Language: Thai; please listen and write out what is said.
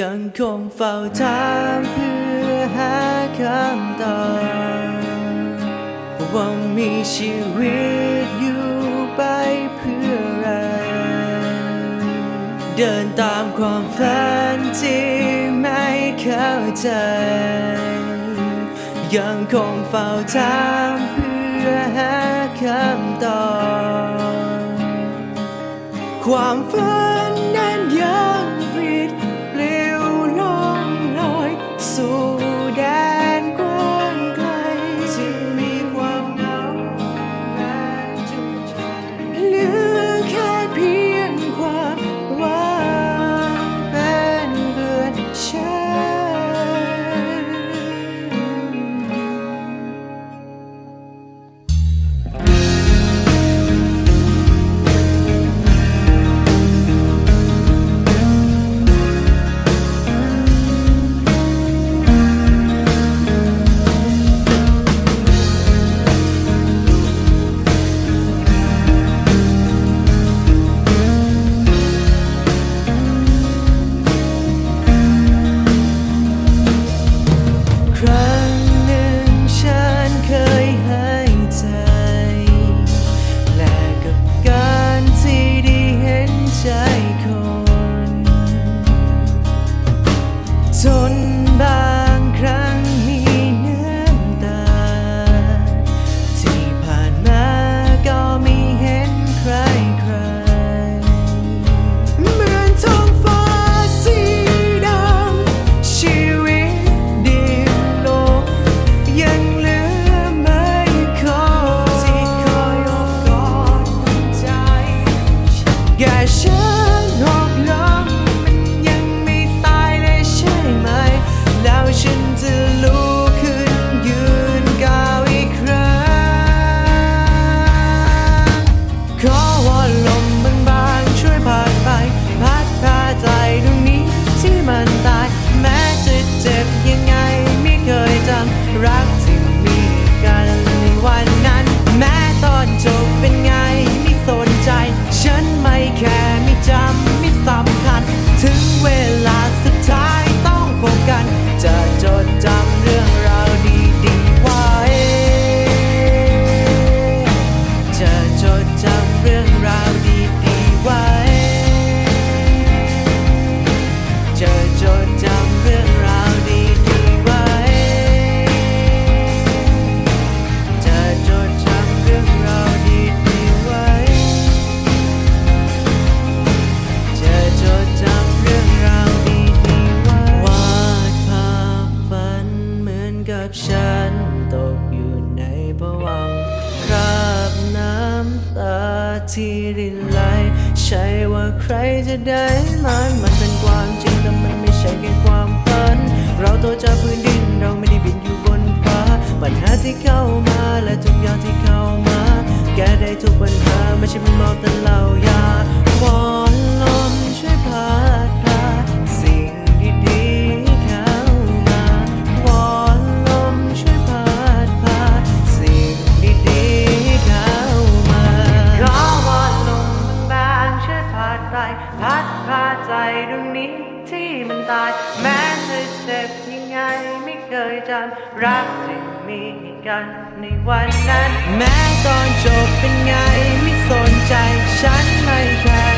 ยังคงเฝ้าถามเพื่อหาคำตอบว่ามีชีวิตอยู่ไปเพื่ออะไร เดินตามความฝันที่ไม่เข้าใจ ยังคงเฝ้าถามเพื่อหาคำตอบ ความฝันนั้นยัง ที่ได้ไหลใช่ว่าใครจะได้ล้านมันเป็นความจริงแต่มันไม่ใช่แค่ความฝัน เราตัวจากพื้นดินเราไม่ได้บินอยู่บนฟ้า ปัญหาที่เข้ามาและทุกอย่างที่เข้ามา แก้ได้ทุกปัญหาไม่ใช่เป็นมอบแต่เหล่ายามอง รงนี้ที่มันตาย แม้เจะเจ็บยังไงไม่เคยจำรักจึงมีกันในวันนั้น แม้ตอนจบเป็นไงไม่สนใจฉันไม่แคร์